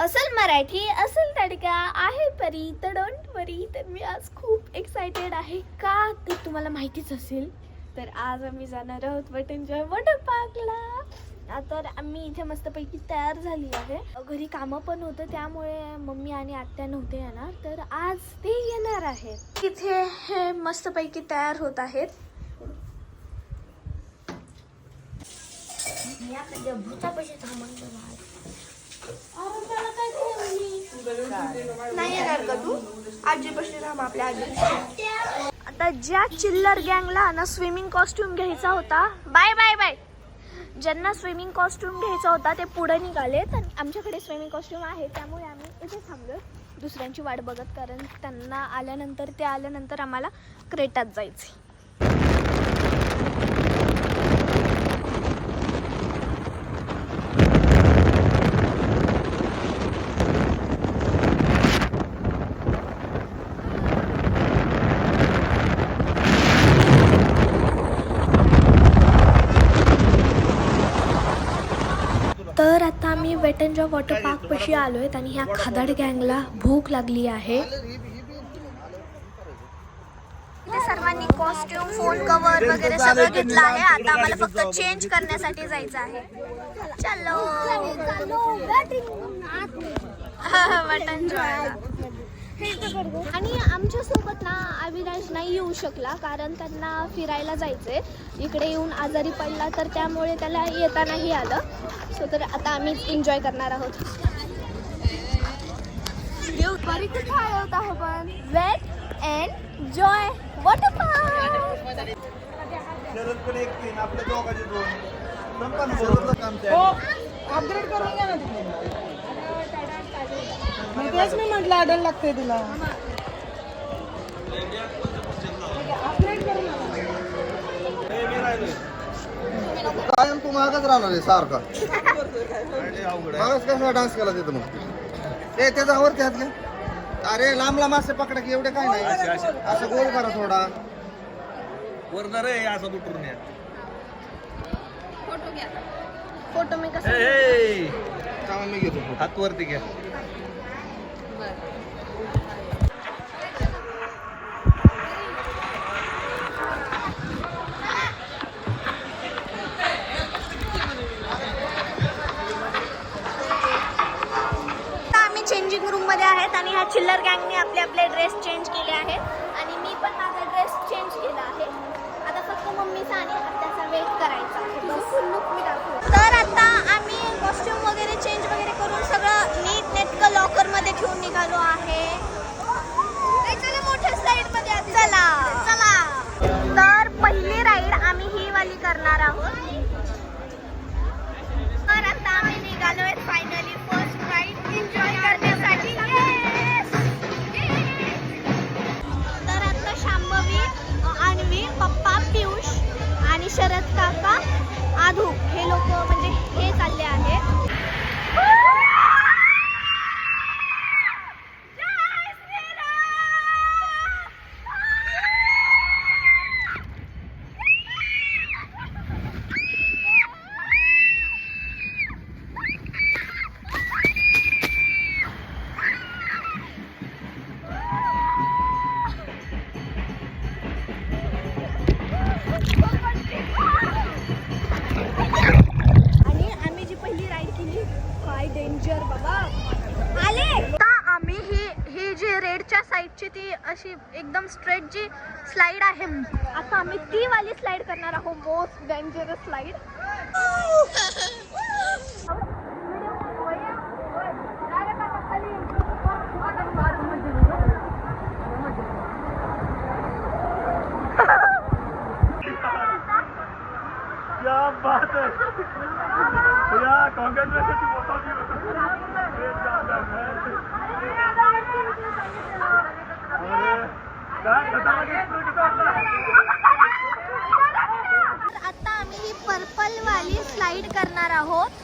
असल मराठी असल तडका आहे परी तर डोंट वरी तर मी आज खूप एक्सायटेड आहे. का ते तुम्हाला माहितीच असेल? तर आज आम्ही जाणार आहोत वॉटर वॉटर पार्कला तर आम्ही इथे मस्तपैकी तयार झाली आहे. घरी कामं पण होतं त्यामुळे मम्मी आणि आत्या नव्हते येणार. तर आज ते येणार आहेत इथे हे मस्तपैकी तयार होत आहेत. नाही येणार का तू? आजीपाशी राहा आपल्या आजी आता ज्या चिल्लर गँगला ना स्विमिंग कॉस्ट्युम घ्यायचा होता बाय बाय बाय. ज्यांना स्विमिंग कॉस्ट्युम घ्यायचा होता ते पुढे निघाले तर आमच्याकडे स्विमिंग कॉस्ट्युम आहे त्यामुळे आम्ही इथे थांबलो दुसऱ्यांची वाट बघत कारण त्यांना आल्यानंतर ते आल्यानंतर आम्हाला क्रेटात जायचे तर आता आम्ही wet and joy water park पशी आलो आहेत आणि ह्या खादाड गँगला भूक लागली आहे. सर्वांनी कॉस्ट्युम फोन कव्हर वगैरे सगळं घेतलं आहे. आता आम्हाला फक्त चेंज करण्यासाठी जायचं आहे. चलो. बटन आणि आमच्यासोबत ना अविनाश नाही येऊ शकला कारण त्यांना फिरायला जायचंय. इकडे येऊन आजारी पडला तर त्यामुळे त्याला येता नाही आलं. सो तर आता आम्ही एन्जॉय करणार आहोत. आपण wet and joy water park मग तेच मी म्हटलं आडल लागते तुला. कायम तू मागच राहणार आहे सारखा आहे. मागच कसा डान्स केला तिथं मग ते त्याचा आवर त्यात घ्या अरे लांब लांब असे पकडा की एवढे काय नाही असं गोल करा थोडा वरनं रे असं या फोटो मी हे, कसं हे. मी घेतो. हात वरती घ्या चिल्लर गँगने आपले आपले ड्रेस चेंज केले आहेत. शरद काका आधू. हे लोक म्हणजे हे चालले आहेत. साईडची ती अशी एकदम स्ट्रेट जी स्लाइड आहे आता आम्ही ती वाली स्लाइड करणार आहोत मोस्ट डेंजरस स्लाइड क्या बात है भैया आता आम्ही ही पर्पल वाली स्लाइड करणार आहोत.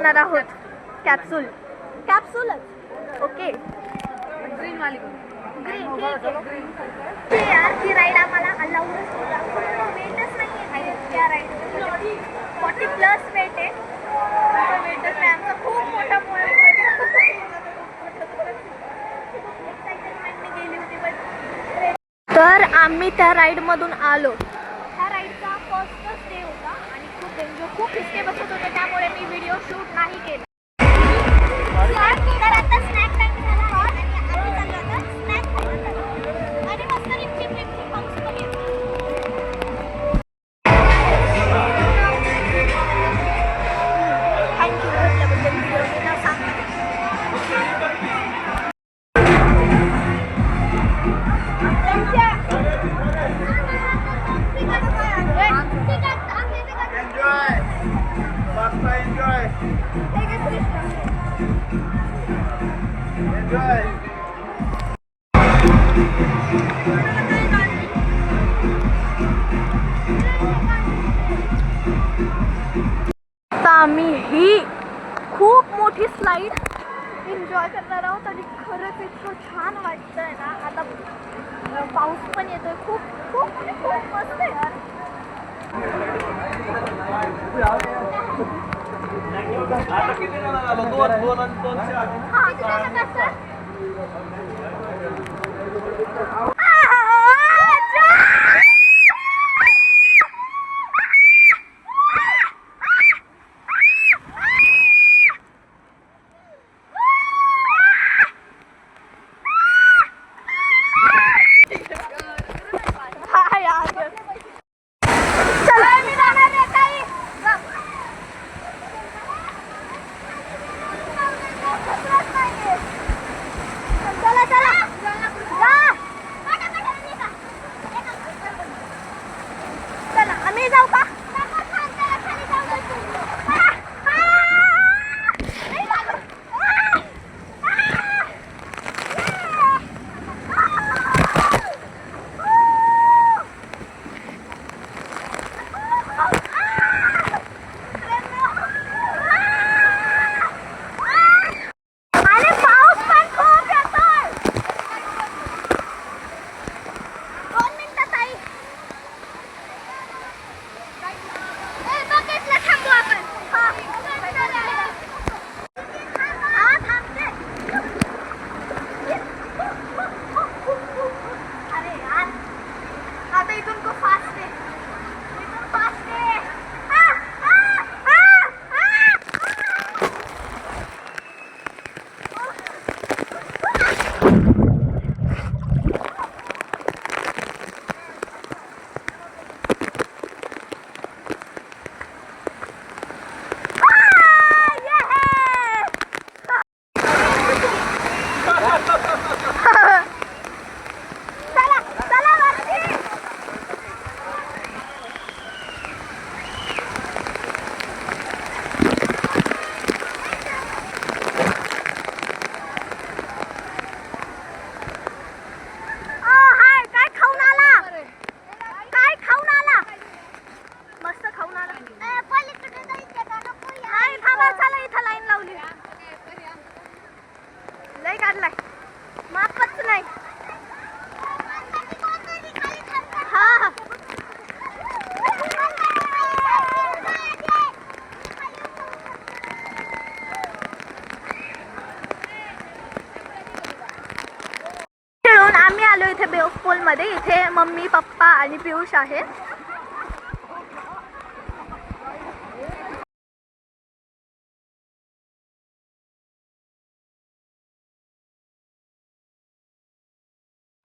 करणार आहोत. कॅप्सूल कॅप्सूलच ओके तर आम्ही यार ती राईड आम्हाला त्या राईड मधून तर आम्ही त्या राईडमधून आलो. खूप हिसके बसत होते त्यामुळे मी व्हिडिओ शूट नाही केला. आम्ही ही खूप मोठी स्लाईड एन्जॉय करणार आहोत आणि खरंच इतकं छान वाटतंय आहे ना. आता पाऊस पण येतोय. खूप खूप म्हणजे खूप मस्त आहे यार. योगपूलमध्ये इथे मम्मी पप्पा आणि पियुष आहेत.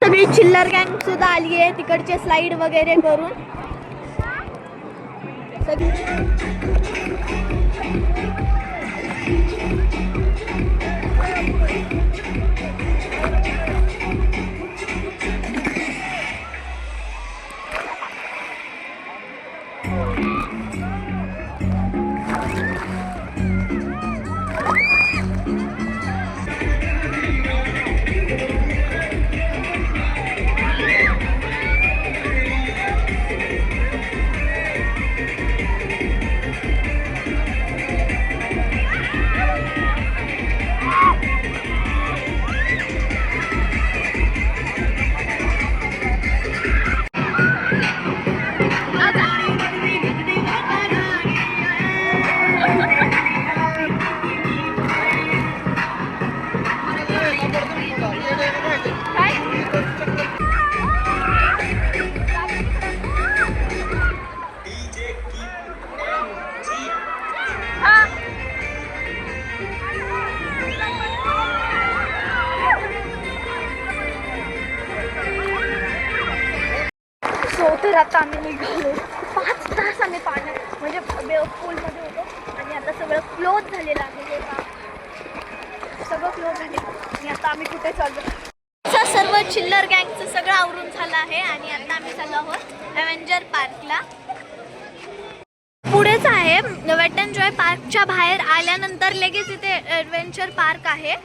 सगळी चिल्लर गँग सुद्धा आली आहे तिकडचे स्लाइड वगैरे करून. सगळी सो तर आता आम्ही निघालो. पाच तास आम्ही पाण्यात म्हणजे पूलमध्ये होतो. आणि आता सगळं क्लोज झालेलं आहे सगळं क्लोज झाले आणि आता आम्ही कुठे चाललो? सर्व चिल्लर गँगचं सगळं आवरून झालं आहे आणि आता आम्ही चाललो आहोत ॲव्हेंजर पार्कला आहे वेट अँड जॉय पार्कच्या बाहेर आल्यानंतर लगेच इथे ॲडव्हेंचर पार्क आहे.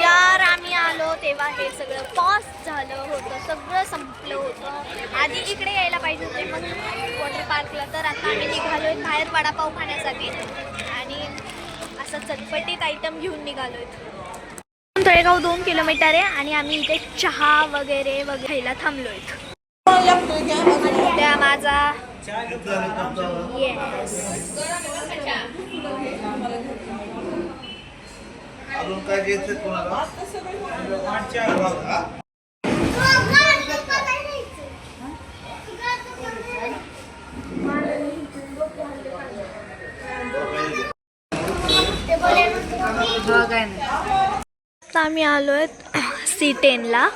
यार आम्ही आलो तेव्हा हे सगळं पॉज झालं होतं सगळं संपलं होतं. आधी इकडे यायला पाहिजे होते मग वॉटर पार्कला. तर आता आम्ही निघालो बाहेर वडापाव खाण्यासाठी. असं चटपटीत आयटम घेऊन निघालोय. तळेगाव दोन किलोमीटर आहे आणि आम्ही इथे चहा वगैरे वगैरे खायला थांबलोय. त्या माझा येस अजून काय घ्यायचं कोणाला आता आम्ही आलो आहेत सी टेनला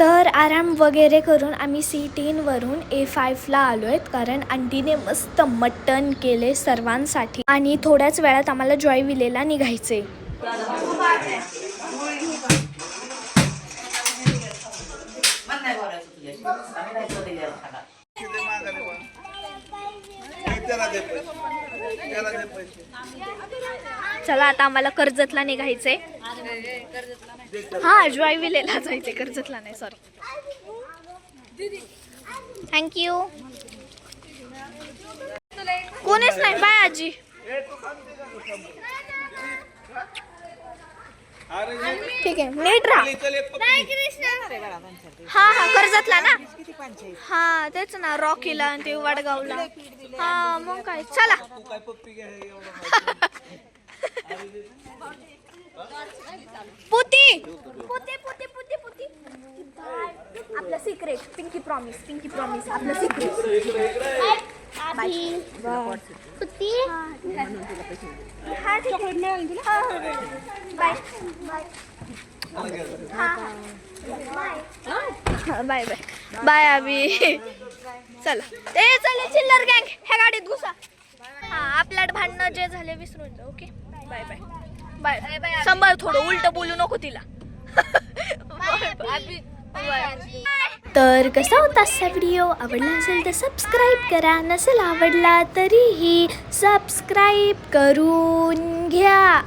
तर आराम वगैरे करून आम्ही सी टेनवरून ए फायफला आलो आहेत कारण आंटीने मस्त मटन केले सर्वांसाठी आणि थोड्याच वेळात आम्हाला जॉय विलेला निघायचे चला आता आम्हाला कर्जतला निघायचंय. हा जॉय विलेला जायचंय कर्जतला नाही सॉरी थँक्यू कोणीच नाही बाय आजी. ठीक आहे नीट राहा. हा हा कर्जतला ना? हा तेच ना रॉकीला आणि ते वडगावला. हा मग काय चला. पुती! पुती पुती पुती पुती. आपलं secret pinky promise pinky promise आपलं सिक्रेट पुती। हा आहे. बाय बाय बाय बाय अभि चला. ए चला चिल्लर गँग ह्या गाडीत घुसा. हा आपल्यात भांडणं जे झाले विसरून जा ओके? बाय बाय बाय सांभाळ थोडं उलट बोलू नको तिला. तर कसा होता आजचा व्हिडिओ आवडला असेल तर सबस्क्राईब करा. नसेल आवडला तरीही सबस्क्राईब करून घ्या.